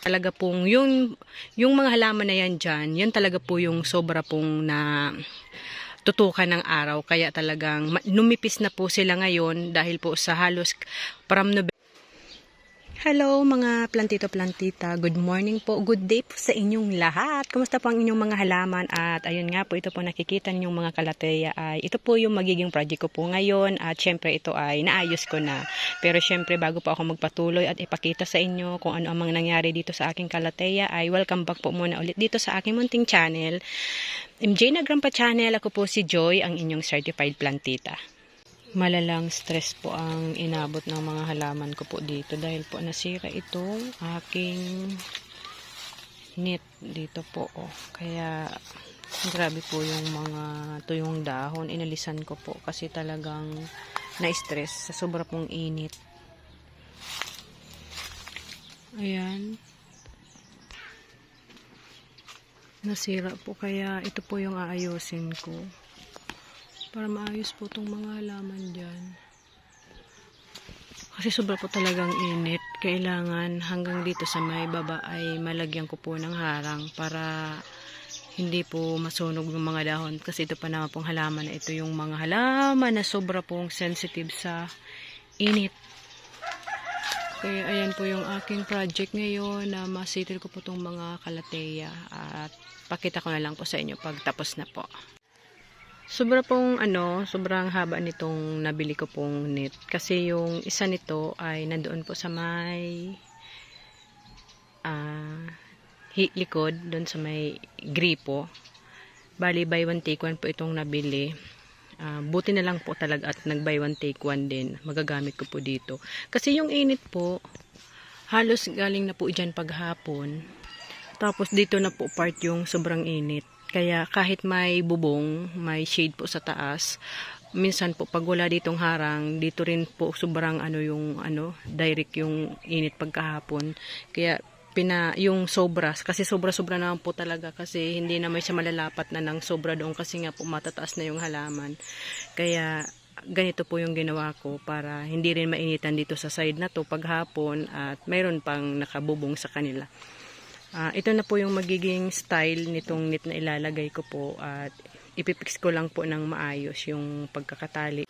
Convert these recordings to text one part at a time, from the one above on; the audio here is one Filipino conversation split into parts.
Talaga pong, yung, yung mga halaman na yan dyan, yan talaga po yung sobra pong na tutukan ng araw. Kaya talagang numipis na po sila ngayon dahil po sa halos from November. Hello mga plantito-plantita. Good morning po. Good day po sa inyong lahat. Kumusta po ang inyong mga halaman? At ayun nga po, ito po nakikita ninyong mga kalateya ay ito po yung magiging project ko po ngayon. At syempre ito ay naayos ko na. Pero syempre bago po ako magpatuloy at ipakita sa inyo kung ano ang mga nangyari dito sa aking kalateya ay welcome back po muna ulit dito sa aking munting channel. MJ na Grandpa Channel. Ako po si Joy, ang inyong certified plantita malalang stress po ang inabot ng mga halaman ko po dito dahil po nasira itong aking net dito po oh. kaya grabe po yung mga tuyong dahon. Inalisan ko po kasi talagang na-stress sa sobra pong init. Ayan. Nasira po kaya ito po yung aayusin ko para maayos po itong mga halaman dyan. Kasi sobra po talagang init. Kailangan hanggang dito sa may baba ay malagyan ko po ng harang para hindi po masunog yung mga dahon. Kasi ito pa naman pong halaman na ito yung mga halaman na sobra pong sensitive sa init. Kaya ayan po yung aking project ngayon na masitil ko po itong mga kalateya at pakita ko na lang po sa inyo pag tapos na po. Sobra pong ano, sobrang haba nitong nabili ko pong net. Kasi yung isa nito ay nandoon po sa may hi- likod, doon sa may gripo. Bali, buy one take one po itong nabili. Ah, buti na lang po talaga at nag buy one take one din. Magagamit ko po dito. Kasi yung init po, halos galing na po dyan paghapon. Tapos dito na po part yung sobrang init. Kaya kahit may bubong, may shade po sa taas, minsan po pag wala ditong harang, dito rin po sobrang ano yung ano, direct yung init pagkahapon. Kaya pina yung sobra kasi sobra-sobra naman po talaga kasi hindi na may siya malalapat na ng sobra doon kasi nga po matataas na yung halaman. Kaya ganito po yung ginawa ko para hindi rin mainitan dito sa side na to paghapon at mayroon pang nakabubong sa kanila. Ah, ito na po yung magiging style nitong knit na ilalagay ko po at ipipix ko lang po ng maayos yung pagkakatali.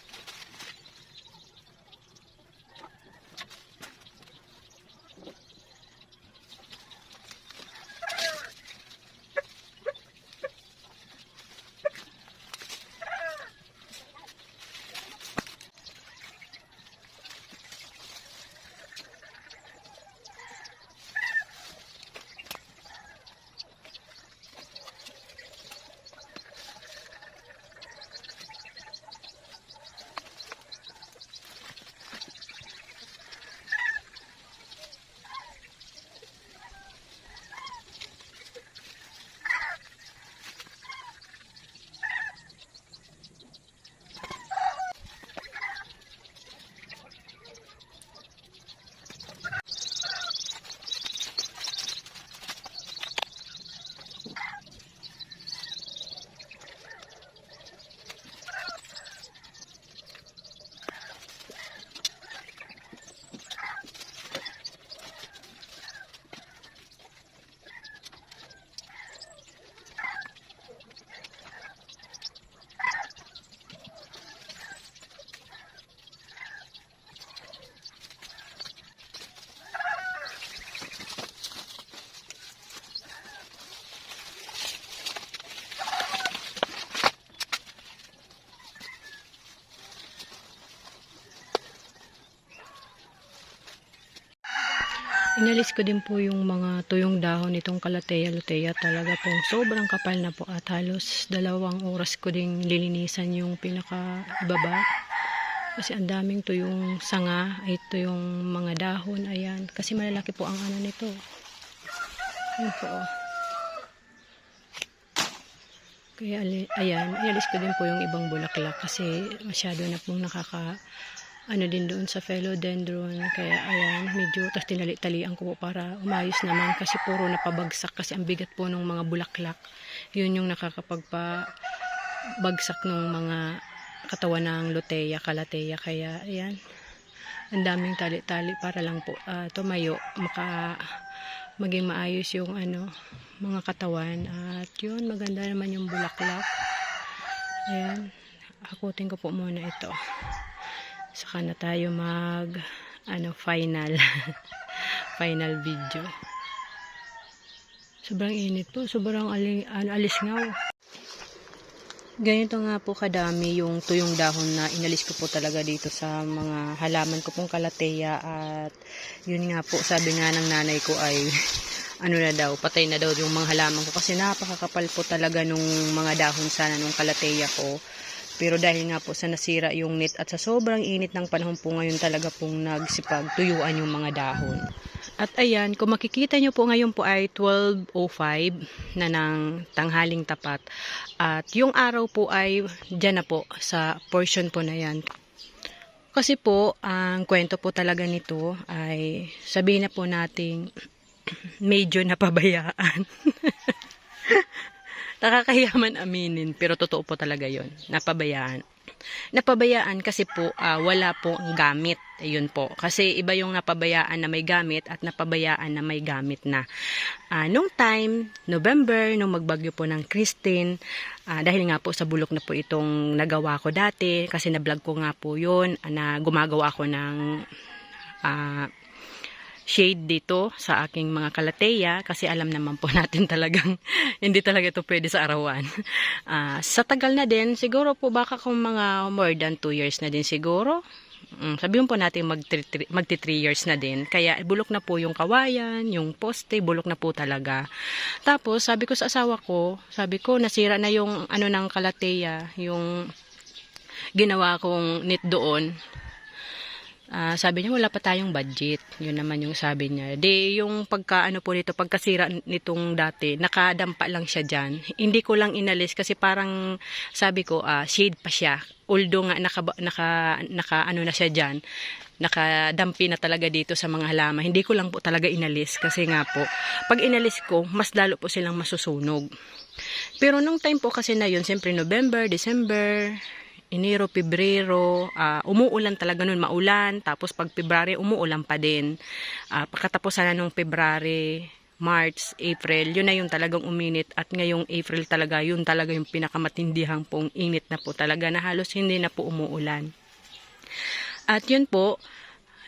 Inalis ko din po yung mga tuyong dahon nitong kalateya luteya. Talaga pong sobrang kapal na po at halos dalawang oras ko ding lilinisan yung pinaka baba kasi ang daming tuyong sanga ito yung mga dahon ayan. Kasi malalaki po ang ano nito. Ayan po oh. kaya ayan inalis ko din po yung ibang bulaklak kasi masyado na pong nakaka ano din doon sa philodendron kaya ayan medyo tas tinali-talian ko po para umayos naman kasi puro napabagsak kasi ang bigat po ng mga bulaklak yun yung nakakapagpa bagsak ng mga katawan ng luteya, kalateya kaya ayan ang daming tali-tali para lang po ah, tumayo maka maging maayos yung ano, mga katawan. At yun, maganda naman yung bulaklak. Ayan. Akutin ko po muna ito. Saka na tayo mag ano, final. final video. Sobrang init po. Sobrang ali, ano, alis nga. Ganito nga po kadami yung tuyong dahon na inalis ko po talaga dito sa mga halaman ko pong kalateya at yun nga po sabi nga ng nanay ko ay ano na daw, patay na daw yung mga halaman ko kasi napakakapal po talaga nung mga dahon sana nung kalateya ko. Pero dahil nga po sa nasira yung net at sa sobrang init ng panahon po ngayon talaga pong nagsipag tuyuan yung mga dahon. At ayan, kung makikita nyo po ngayon po ay 12.05 na ng tanghaling tapat. At yung araw po ay dyan na po sa portion po na yan. Kasi po, ang kwento po talaga nito ay sabihin na po nating medyo napabayaan. Nakakahiyaman aminin, pero totoo po talaga yon Napabayaan. Napabayaan kasi po ah, wala po ang gamit. Ayun po. Kasi iba yung napabayaan na may gamit at napabayaan na may gamit na. Ah, nung time, November, nung magbagyo po ng Christine, ah, dahil nga po sa bulok na po itong nagawa ko dati, kasi na-vlog ko nga po yun, ah, na gumagawa ko ng ah, shade dito sa aking mga kalateya kasi alam naman po natin talagang hindi talaga ito pwede sa arawan. Ah, sa tagal na din, siguro po baka kung mga more than 2 years na din siguro. Mm, sabihin po natin mag magti 3 years na din. Kaya bulok na po yung kawayan, yung poste, bulok na po talaga. Tapos sabi ko sa asawa ko, sabi ko nasira na yung ano ng kalateya, yung ginawa kong knit doon. Ah, sabi niya wala pa tayong budget. Yun naman yung sabi niya. Di yung pagka ano po nito, pagkasira nitong dati, nakadampa lang siya diyan. Hindi ko lang inalis kasi parang sabi ko ah, shade pa siya. Although nga naka, naka, naka ano na siya diyan, nakadampi na talaga dito sa mga halaman. Hindi ko lang po talaga inalis kasi nga po, pag inalis ko, mas lalo po silang masusunog. Pero nung time po kasi na yun, siyempre November, December, Enero, Pebrero, ah, umuulan talaga nun, maulan. Tapos pag February, umuulan pa din. Ah, pagkatapos sana nung February, March, April, yun na yung talagang uminit. At ngayong April talaga, yun talaga yung pinakamatindihang pong init na po talaga na halos hindi na po umuulan. At yun po,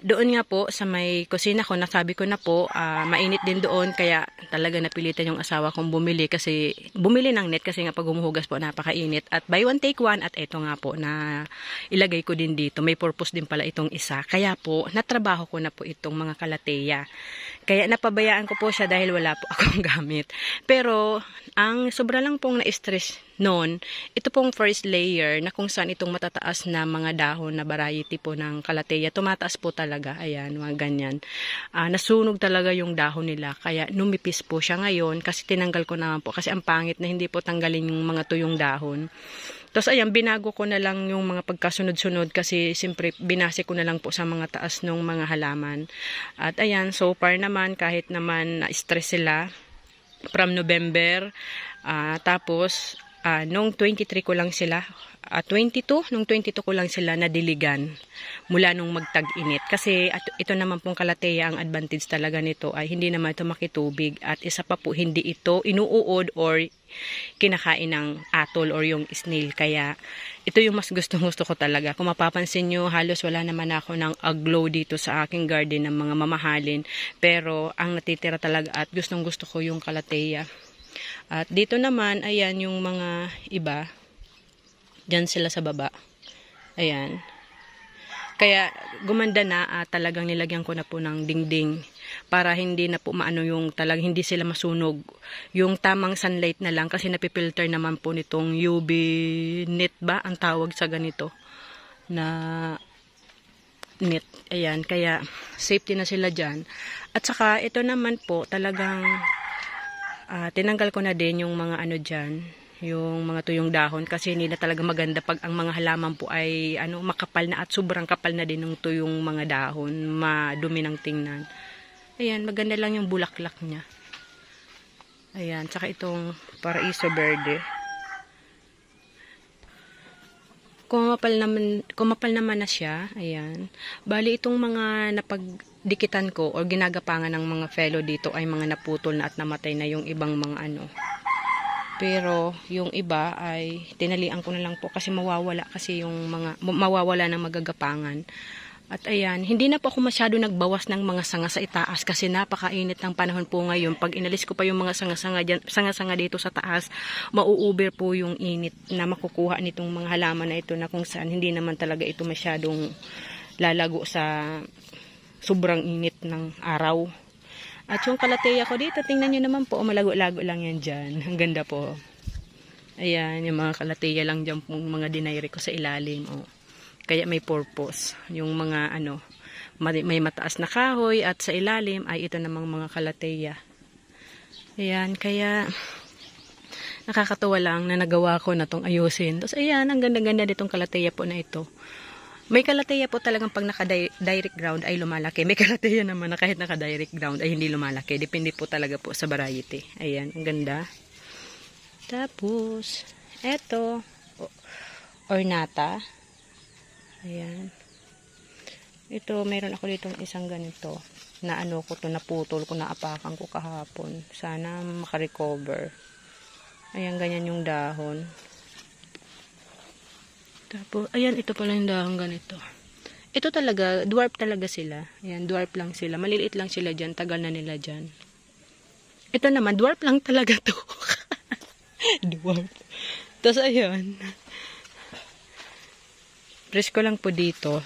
doon nga po sa may kusina ko, nasabi ko na po, ah, mainit din doon kaya talaga napilitan yung asawa kong bumili kasi bumili ng net kasi nga pag humuhugas po napakainit at buy one take one at eto nga po na ilagay ko din dito. May purpose din pala itong isa. Kaya po natrabaho ko na po itong mga kalateya. Kaya napabayaan ko po siya dahil wala po akong gamit. Pero ang sobra lang pong na-stress noon, ito pong first layer na kung saan itong matataas na mga dahon na variety po ng kalateya, tumataas po talaga. Ayan, mga ganyan. Ah, nasunog talaga yung dahon nila. Kaya numipis po siya ngayon kasi tinanggal ko naman po. Kasi ang pangit na hindi po tanggalin yung mga tuyong dahon. Tapos ayan, binago ko na lang yung mga pagkasunod-sunod kasi siyempre binase ko na lang po sa mga taas ng mga halaman. At ayan, so far naman kahit naman na-stress sila from November, ah, tapos ah, nung 23 ko lang sila, ah, 22, nung 22 ko lang sila nadiligan mula nung magtag-init. Kasi at, ito naman pong kalateya, ang advantage talaga nito ay hindi naman ito makitubig at isa pa po hindi ito inuuod or kinakain ng atol or yung snail. Kaya ito yung mas gustong gusto ko talaga. Kung mapapansin nyo, halos wala naman ako ng aglow dito sa aking garden ng mga mamahalin. Pero ang natitira talaga at gustong gusto ko yung kalateya. At dito naman, ayan yung mga iba. Diyan sila sa baba. Ayan. Kaya gumanda na at talagang nilagyan ko na po ng dingding para hindi na po maano yung talagang hindi sila masunog. Yung tamang sunlight na lang kasi napipilter naman po nitong UV net ba ang tawag sa ganito na net. Ayan, kaya safety na sila dyan. At saka ito naman po talagang ah, tinanggal ko na din yung mga ano dyan, yung mga tuyong dahon kasi hindi na talaga maganda pag ang mga halaman po ay ano makapal na at sobrang kapal na din ng tuyong mga dahon, madumi ng tingnan. Ayan, maganda lang yung bulaklak niya. Ayan, tsaka itong paraiso verde. Kumapal naman, kumapal naman na siya. Ayan. Bali itong mga napag dikitan ko or ginagapangan ng mga fellow dito ay mga naputol na at namatay na yung ibang mga ano. Pero yung iba ay tinalian ko na lang po kasi mawawala kasi yung mga mawawala ng magagapangan. At ayan, hindi na po ako masyado nagbawas ng mga sanga sa itaas kasi napakainit ng panahon po ngayon. Pag inalis ko pa yung mga sanga-sanga, sanga-sanga dito sa taas, mauuber po yung init na makukuha nitong mga halaman na ito na kung saan hindi naman talaga ito masyadong lalago sa sobrang init ng araw. At yung kalateya ko dito, tingnan nyo naman po, malago-lago lang yan dyan. Ang ganda po. Ayan, yung mga kalateya lang dyan pong mga dinayre ko sa ilalim. Oh. Kaya may purpose. Yung mga ano, may mataas na kahoy at sa ilalim ay ito namang mga kalateya. Ayan, kaya nakakatuwa lang na nagawa ko na tong ayusin. Tapos ayan, ang ganda-ganda nitong kalateya po na ito. May kalateya po talagang pag naka-direct ground ay lumalaki. May kalateya naman na kahit naka-direct ground ay hindi lumalaki. Depende po talaga po sa variety. Ayan, ang ganda. Tapos, eto, ornata. Ayan. Ito, meron ako ditong isang ganito na ano ko to naputol ko naapakan ko kahapon. Sana makarecover. Ayan, ganyan yung dahon. Tapos, ayan, ito pala yung dahon ganito. Ito talaga, dwarf talaga sila. Ayan, dwarf lang sila. Maliliit lang sila dyan. Tagal na nila dyan. Ito naman, dwarf lang talaga to. dwarf. Tapos, ayan. Presko lang po dito.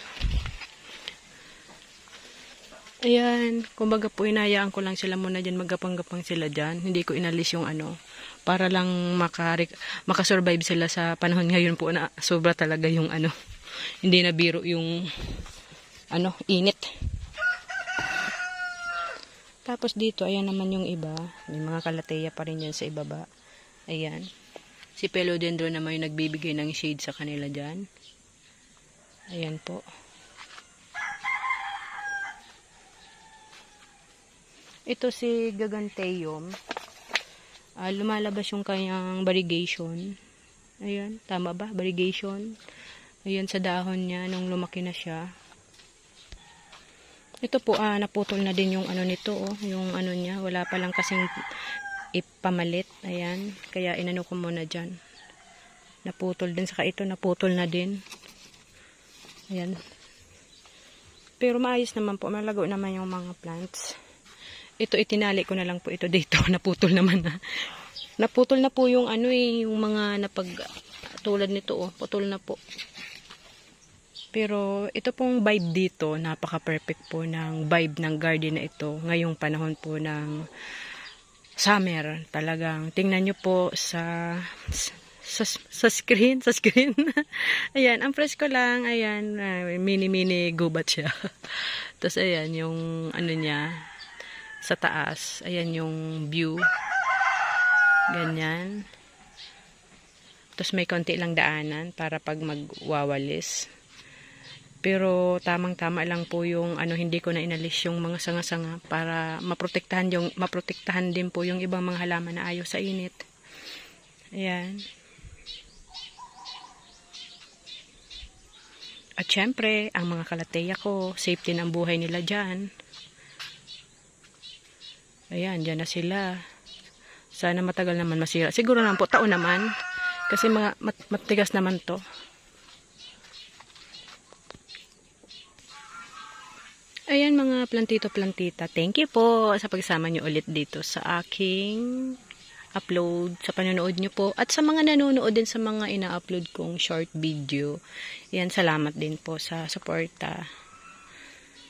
Ayan, kumbaga po inayaan ko lang sila muna dyan, magapang-gapang sila dyan. Hindi ko inalis yung ano, para lang maka, makasurvive sila sa panahon ngayon po na sobra talaga yung ano, hindi na biro yung ano, init. Tapos dito, ayan naman yung iba. May mga kalateya pa rin yan sa ibaba. Ayan. Si Pelodendron naman yung nagbibigay ng shade sa kanila dyan. Ayan po. Ito si Gaganteum. Ah, lumalabas yung kanyang variegation. Ayan, tama ba? Variegation. Ayan sa dahon niya nung lumaki na siya. Ito po, ah, naputol na din yung ano nito, oh. Yung ano niya, wala pa lang kasing ipamalit. Ayan, kaya inano ko muna dyan. Naputol din. Saka ito, naputol na din. Ayan. Pero maayos naman po. Malago naman yung mga plants. Ito, itinali ko na lang po ito dito. Naputol naman na. Naputol na po yung ano eh, yung mga napag tulad nito oh, putol na po. Pero ito pong vibe dito, napaka-perfect po ng vibe ng garden na ito ngayong panahon po ng summer. Talagang tingnan nyo po sa sa, sa screen, sa screen. ayan, ang presko lang, ayan, mini-mini gubat siya. Tapos ayan, yung ano niya, sa taas, ayan yung view. Ganyan. Tapos may konti lang daanan para pag magwawalis. Pero tamang-tama lang po yung ano hindi ko na inalis yung mga sanga-sanga para maprotektahan yung maprotektahan din po yung ibang mga halaman na ayaw sa init. Ayan. At syempre, ang mga kalateya ko, safety ng buhay nila dyan. Ayan, dyan na sila. Sana matagal naman masira. Siguro naman po, taon naman. Kasi mga mat matigas naman to. Ayan mga plantito-plantita. Thank you po sa pagsama nyo ulit dito sa aking upload sa panonood nyo po. At sa mga nanonood din sa mga ina-upload kong short video. Ayan, salamat din po sa suporta.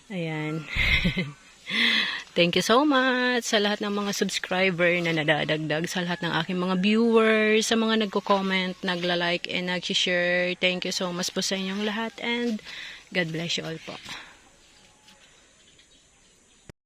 Ayan. Thank you so much sa lahat ng mga subscriber na nadadagdag, sa lahat ng aking mga viewers, sa mga nagko-comment, nagla-like, and nag-share. Thank you so much po sa inyong lahat and God bless you all po.